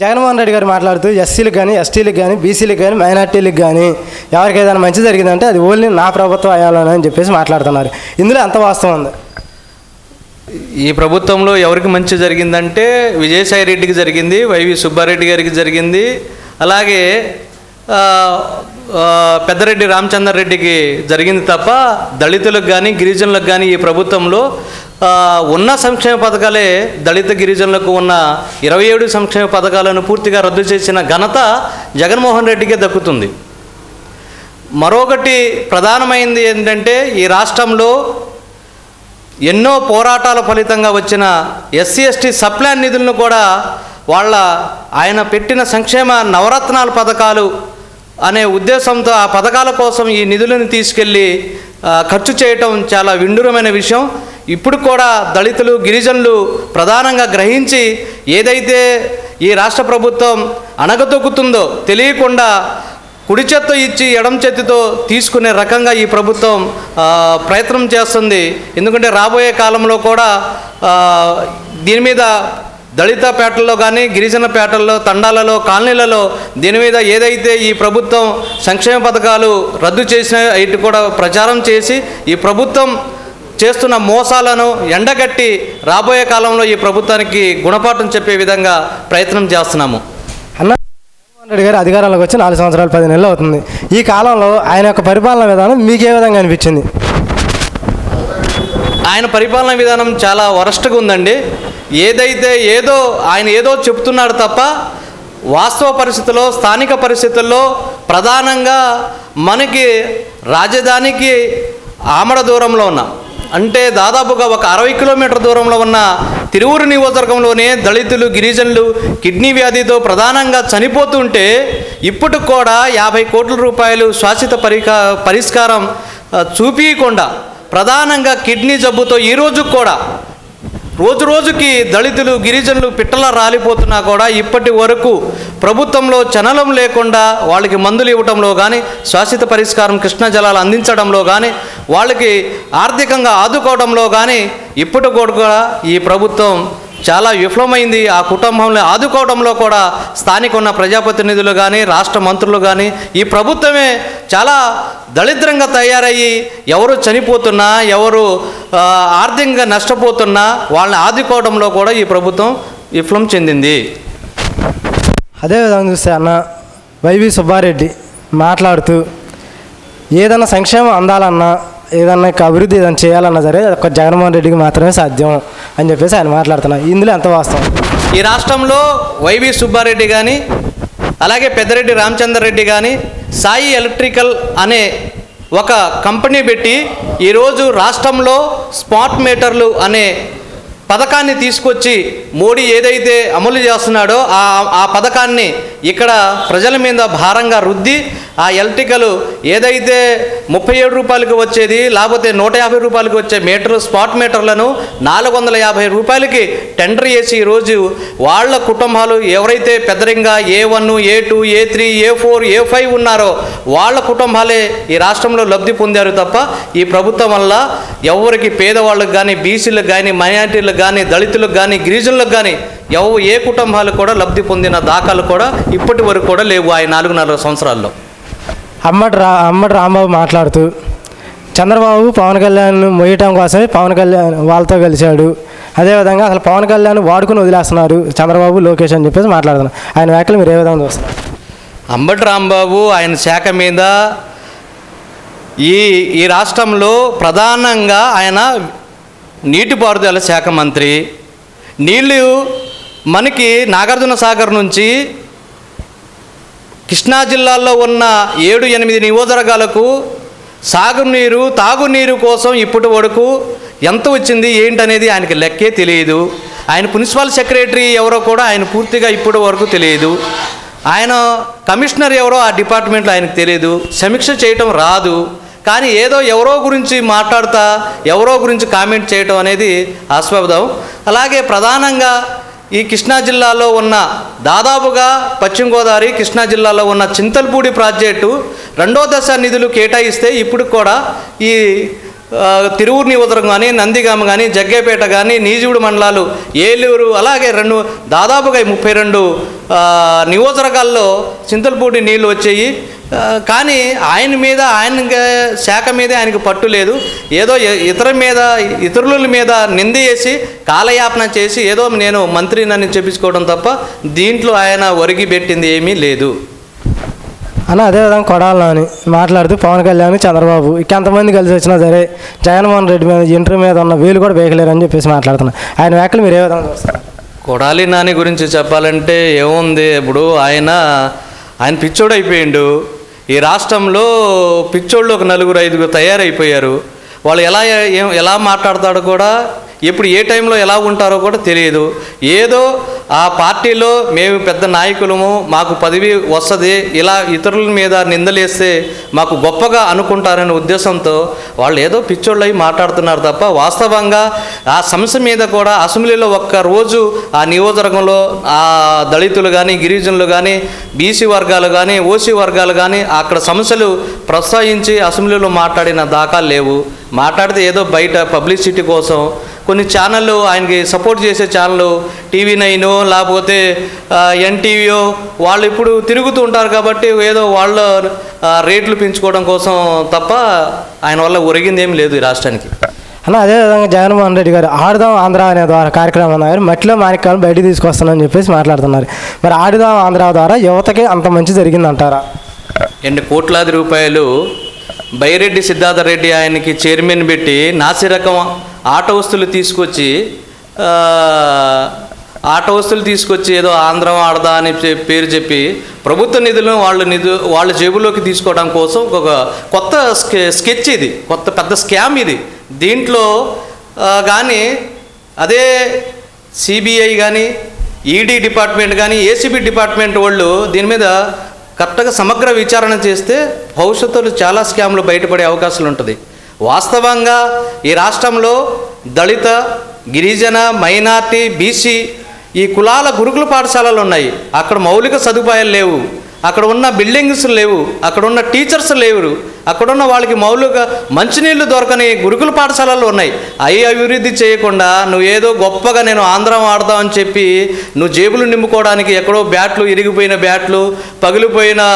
జగన్మోహన్ రెడ్డి గారు మాట్లాడుతూ ఎస్సీలకు కానీ ఎస్టీలకు కానీ బీసీలకు కానీ మైనార్టీలకు కానీ ఎవరికి ఏదైనా మంచి జరిగిందంటే అది ఓన్లీ నా ప్రభుత్వం అయ్యాలని అని చెప్పేసి మాట్లాడుతున్నారు. ఇందులో ఎంత వాస్తవం ఉంది? ఈ ప్రభుత్వంలో ఎవరికి మంచి జరిగిందంటే విజయసాయి రెడ్డికి జరిగింది వైవి సుబ్బారెడ్డి గారికి జరిగింది అలాగే పెద్దరెడ్డి రామచందర్ రెడ్డికి జరిగింది తప్ప దళితులకు కానీ గిరిజనులకు కానీ ఈ ప్రభుత్వంలో ఉన్న సంక్షేమ పథకాలే దళిత గిరిజనులకు ఉన్న ఇరవై ఏడు సంక్షేమ పథకాలను పూర్తిగా రద్దు చేసిన ఘనత జగన్మోహన్ రెడ్డికే దక్కుతుంది. మరొకటి ప్రధానమైంది ఏంటంటే ఈ రాష్ట్రంలో ఎన్నో పోరాటాల ఫలితంగా వచ్చిన ఎస్సీ ఎస్టీ సప్లాన్ నిధులను కూడా వాళ్ళ ఆయన పెట్టిన సంక్షేమ నవరత్నాల పథకాలు అనే ఉద్దేశంతో ఆ పథకాల కోసం ఈ నిధులను తీసుకెళ్ళి ఖర్చు చేయటం చాలా విండూరమైన విషయం. ఇప్పుడు కూడా దళితులు గిరిజనులు ప్రధానంగా గ్రహించి ఏదైతే ఈ రాష్ట్ర ప్రభుత్వం అణగదొక్కుతుందో తెలియకుండా కుడి చేత్తో ఇచ్చి ఎడం చేతితో తీసుకునే రకంగా ఈ ప్రభుత్వం ప్రయత్నం చేస్తుంది. ఎందుకంటే రాబోయే కాలంలో కూడా దీని మీద దళిత పేటల్లో కానీ గిరిజన పేటల్లో తండాలలో కాలనీలలో దీని మీద ఏదైతే ఈ ప్రభుత్వం సంక్షేమ పథకాలు రద్దు చేసిన ఇటు కూడా ప్రచారం చేసి ఈ ప్రభుత్వం చేస్తున్న మోసాలను ఎండగట్టి రాబోయే కాలంలో ఈ ప్రభుత్వానికి గుణపాఠం చెప్పే విధంగా ప్రయత్నం చేస్తున్నాము. అన్న జగన్మోహన్ రెడ్డి గారు అధికారంలోకి వచ్చి నాలుగు సంవత్సరాలు పది నెలలు అవుతుంది. ఈ కాలంలో ఆయన యొక్క పరిపాలన విధానం మీకు ఏ విధంగా అనిపించింది? ఆయన పరిపాలన విధానం చాలా వరస్ట్గా ఉందండి. ఏదైతే ఏదో ఆయన ఏదో చెప్తున్నాడు తప్ప వాస్తవ పరిస్థితుల్లో స్థానిక పరిస్థితుల్లో ప్రధానంగా మనకి రాజధానికి ఆమడ దూరంలో ఉన్న అంటే దాదాపుగా ఒక అరవై కిలోమీటర్ దూరంలో ఉన్న తిరువురు నియోజకవర్గంలోనే దళితులు గిరిజనులు కిడ్నీ వ్యాధితో ప్రధానంగా చనిపోతుంటే ఇప్పటికి కూడా యాభై కోట్ల రూపాయలు శాశ్వత పరికా పరిష్కారం చూపించకుండా ప్రధానంగా కిడ్నీ జబ్బుతో ఈ కూడా రోజు రోజుకి దళితులు గిరిజనులు పిట్టల రాలిపోతున్నా కూడా ఇప్పటి వరకు ప్రభుత్వంలో చనలం లేకుండా వాళ్ళకి మందులు ఇవ్వటంలో కానీ శాశ్వత పరిష్కారం కృష్ణా జలాలు అందించడంలో కానీ వాళ్ళకి ఆర్థికంగా ఆదుకోవడంలో కానీ ఇప్పటి కూడా ఈ ప్రభుత్వం చాలా విఫలమైంది. ఆ కుటుంబంలో ఆదుకోవడంలో కూడా స్థానిక ఉన్న ప్రజాప్రతినిధులు కానీ రాష్ట్ర మంత్రులు కానీ ఈ ప్రభుత్వమే చాలా దళిద్రంగా తయారయ్యి ఎవరు చనిపోతున్నా ఎవరు ఆర్థికంగా నష్టపోతున్నా వాళ్ళని ఆదుకోవడంలో కూడా ఈ ప్రభుత్వం విఫలం చెందింది. అదేవిధంగా చూస్తే అన్న వైవి సుబ్బారెడ్డి మాట్లాడుతూ ఏదైనా సంక్షేమం అందాలన్నా ఏదన్నా ఒక అభివృద్ధి ఏదైనా చేయాలన్నా సరే ఒక జగన్మోహన్ రెడ్డికి మాత్రమే సాధ్యం అని చెప్పేసి ఆయన మాట్లాడుతున్నారు. ఇందులో ఎంత వాస్తవం? ఈ రాష్ట్రంలో వైవి సుబ్బారెడ్డి కానీ అలాగే పెద్దరెడ్డి రామచందర్ రెడ్డి కానీ సాయి ఎలక్ట్రికల్ అనే ఒక కంపెనీ పెట్టి ఈరోజు రాష్ట్రంలో స్మార్ట్ మీటర్లు అనే పథకాన్ని తీసుకొచ్చి మోడీ ఏదైతే అమలు చేస్తున్నాడో ఆ ఆ పథకాన్ని ఇక్కడ ప్రజల మీద భారంగా రుద్ది ఆ ఎలక్ట్రికల్ ఏదైతే ముప్పై ఏడు రూపాయలకి వచ్చేది లేకపోతే నూట యాభై రూపాయలకి వచ్చే మీటర్ స్పాట్ మీటర్లను నాలుగు వందల యాభై రూపాయలకి టెండర్ చేసి ఈరోజు వాళ్ళ కుటుంబాలు ఎవరైతే పెద్దరింగా A one A two A three A four A five ఉన్నారో వాళ్ళ కుటుంబాలే ఈ రాష్ట్రంలో లబ్ధి పొందారు తప్ప ఈ ప్రభుత్వం వల్ల ఎవరికి పేదవాళ్ళకి కానీ బీసీలకు కానీ మైనార్టీలకు కానీ దళితులకు కానీ గిరిజనులకు కానీ ఎవ ఏ కుటుంబాలు కూడా లబ్ధి పొందిన దాఖలు కూడా ఇప్పటి వరకు కూడా లేవు ఆ నాలుగున్నర సంవత్సరాల్లో. అమ్మటి రా అమ్మటి రాంబాబు మాట్లాడుతూ చంద్రబాబు పవన్ కళ్యాణ్ మొయ్యటం కోసమే పవన్ కళ్యాణ్ వాళ్ళతో కలిశాడు. అదేవిధంగా అసలు పవన్ కళ్యాణ్ వాడుకుని వదిలేస్తున్నారు చంద్రబాబు లోకేష్ అని చెప్పేసి మాట్లాడుతున్నారు. ఆయన వ్యాఖ్యలు మీరు ఏ విధంగా చూస్తారు? అంబటి రాంబాబు ఆయన శాఖ మీద ఈ ఈ రాష్ట్రంలో ప్రధానంగా ఆయన నీటిపారుదల శాఖ మంత్రి. నీళ్ళు మనకి నాగార్జున సాగర్ నుంచి కృష్ణా జిల్లాలో ఉన్న ఏడు ఎనిమిది నియోజకవర్గాలకు సాగునీరు తాగునీరు కోసం ఇప్పటి వరకు ఎంత వచ్చింది ఏంటనేది ఆయనకి లెక్కే తెలియదు. ఆయన మున్సిపల్ సెక్రటరీ ఎవరో కూడా ఆయన పూర్తిగా ఇప్పటి వరకు తెలియదు. ఆయన కమిషనర్ ఎవరో ఆ డిపార్ట్మెంట్లో ఆయనకు తెలియదు. సమీక్ష చేయటం రాదు. కానీ ఏదో ఎవరో గురించి మాట్లాడుతా ఎవరో గురించి కామెంట్ చేయటం అనేది ఆస్వాదం. అలాగే ప్రధానంగా ఈ కృష్ణా జిల్లాలో ఉన్న దాదాపుగా పశ్చిమ గోదావరి కృష్ణా జిల్లాలో ఉన్న చింతల్పూడి ప్రాజెక్టు రెండో దశ నిధులు కేటాయిస్తే ఇప్పుడు కూడా ఈ తిరువురు నియోజకవర్గం కానీ నందిగామ కానీ జగ్గేపేట కానీ నీజుడు మండలాలు ఏలూరు అలాగే రెండు దాదాపుగా ముప్పై రెండు నివోదరకాల్లో నియోజకవర్గాల్లో చింతలపూడి నీళ్ళు వచ్చాయి. కానీ ఆయన మీద ఆయన శాఖ మీద ఆయనకు పట్టు లేదు. ఏదో ఇతర మీద ఇతరుల మీద నింద చేసి కాలయాపన చేసి ఏదో నేను మంత్రినని చెప్పించుకోవడం తప్ప దీంట్లో ఆయన ఒరిగి పెట్టింది ఏమీ లేదు. అన్న అదేవిధంగా కొడాలని మాట్లాడుతూ పవన్ కళ్యాణ్ చంద్రబాబు ఇక ఎంతమంది కలిసి వచ్చినా సరే జగన్మోహన్ రెడ్డి మీద ఇంటర్ మీద ఉన్న వీలు కూడా వేయలేరు అని చెప్పేసి మాట్లాడుతున్నారు ఆయన వ్యాఖ్యలు మీరు ఏ విధంగా చూస్తారు? కొడాలి నాని గురించి చెప్పాలంటే ఏముంది? ఇప్పుడు ఆయన ఆయన పిచ్చోడు అయిపోయిండు ఈ రాష్ట్రంలో పిచ్చోళ్ళు ఒక నలుగురు ఐదుగురు తయారైపోయారు. వాళ్ళు ఎలా ఎలా మాట్లాడతాడో కూడా ఇప్పుడు ఏ టైంలో ఎలా ఉంటారో కూడా తెలియదు. ఏదో ఆ పార్టీలో మేము పెద్ద నాయకులము మాకు పదవి వస్తుంది ఇలా ఇతరుల మీద నిందలేస్తే మాకు గొప్పగా అనుకుంటారనే ఉద్దేశంతో వాళ్ళు ఏదో పిచ్చోళ్ళై మాట్లాడుతున్నారు తప్ప వాస్తవంగా ఆ సమస్య మీద కూడా అసెంబ్లీలో ఒక్క రోజు ఆ నియోజకవర్గంలో ఆ దళితులు కానీ గిరిజనులు కానీ బీసీ వర్గాలు కానీ ఓసీ వర్గాలు కానీ అక్కడ సమస్యలు ప్రోత్సహించి అసెంబ్లీలో మాట్లాడిన దాఖలు లేవు. మాట్లాడితే ఏదో బయట పబ్లిసిటీ కోసం కొన్ని ఛానళ్ళు ఆయనకి సపోర్ట్ చేసే ఛానళ్ళు టీవీ నైన్ లేకపోతే ఎన్టీవీయో వాళ్ళు ఇప్పుడు తిరుగుతూ ఉంటారు కాబట్టి ఏదో వాళ్ళ రేట్లు పెంచుకోవడం కోసం తప్ప ఆయన వల్ల ఒరిగింది ఏం లేదు ఈ రాష్ట్రానికి. అన్న అదేవిధంగా జగన్మోహన్ రెడ్డి గారు ఆడుదాం ఆంధ్ర అనే ద్వారా కార్యక్రమం అన్నారు. మట్టిలో మాణిక్యాలను బయటికి తీసుకొస్తానని చెప్పేసి మాట్లాడుతున్నారు. మరి ఆడుదాం ఆంధ్ర ద్వారా యువతకి అంత మంచి జరిగిందంటారా? ఎన్ని కోట్లాది రూపాయలు బైరెడ్డి సిద్ధార్థ రెడ్డి ఆయనకి చైర్మన్ పెట్టి నాసిరకం ఆట వస్తువులు తీసుకొచ్చి ఆట వస్తువులు తీసుకొచ్చి ఏదో ఆంధ్రం ఆడదా అని పేరు చెప్పి ప్రభుత్వ నిధులను వాళ్ళ నిధు వాళ్ళ జేబులోకి తీసుకోవడం కోసం ఒక కొత్త స్కె స్కెచ్ ఇది కొత్త పెద్ద స్కామ్ ఇది. దీంట్లో కానీ అదే సిబిఐ కానీ ఈడీ డిపార్ట్మెంట్ కానీ ఏసీబీ డిపార్ట్మెంట్ వాళ్ళు దీని మీద కరెక్ట్గా సమగ్ర విచారణ చేస్తే భవిష్యత్తులో చాలా స్కామ్లు బయటపడే అవకాశాలు ఉంటుంది. వాస్తవంగా ఈ రాష్ట్రంలో దళిత గిరిజన మైనార్టీ బీసీ ఈ కులాల గురుకుల పాఠశాలలు ఉన్నాయి. అక్కడ మౌలిక సదుపాయాలు లేవు. అక్కడ ఉన్న బిల్డింగ్స్ లేవు. అక్కడ ఉన్న టీచర్స్ లేవు అక్కడ ఉన్న వాళ్ళకి మౌలిక మంచినీళ్ళు దొరకని గురుకుల పాఠశాలలు ఉన్నాయి. అవి అభివృద్ధి చేయకుండా నువ్వు ఏదో గొప్పగా నేను ఆంధ్రం ఆడదామని చెప్పి నువ్వు జేబులు నింపుకోవడానికి ఎక్కడో బ్యాట్లు ఇరిగిపోయిన బ్యాట్లు పగిలిపోయిన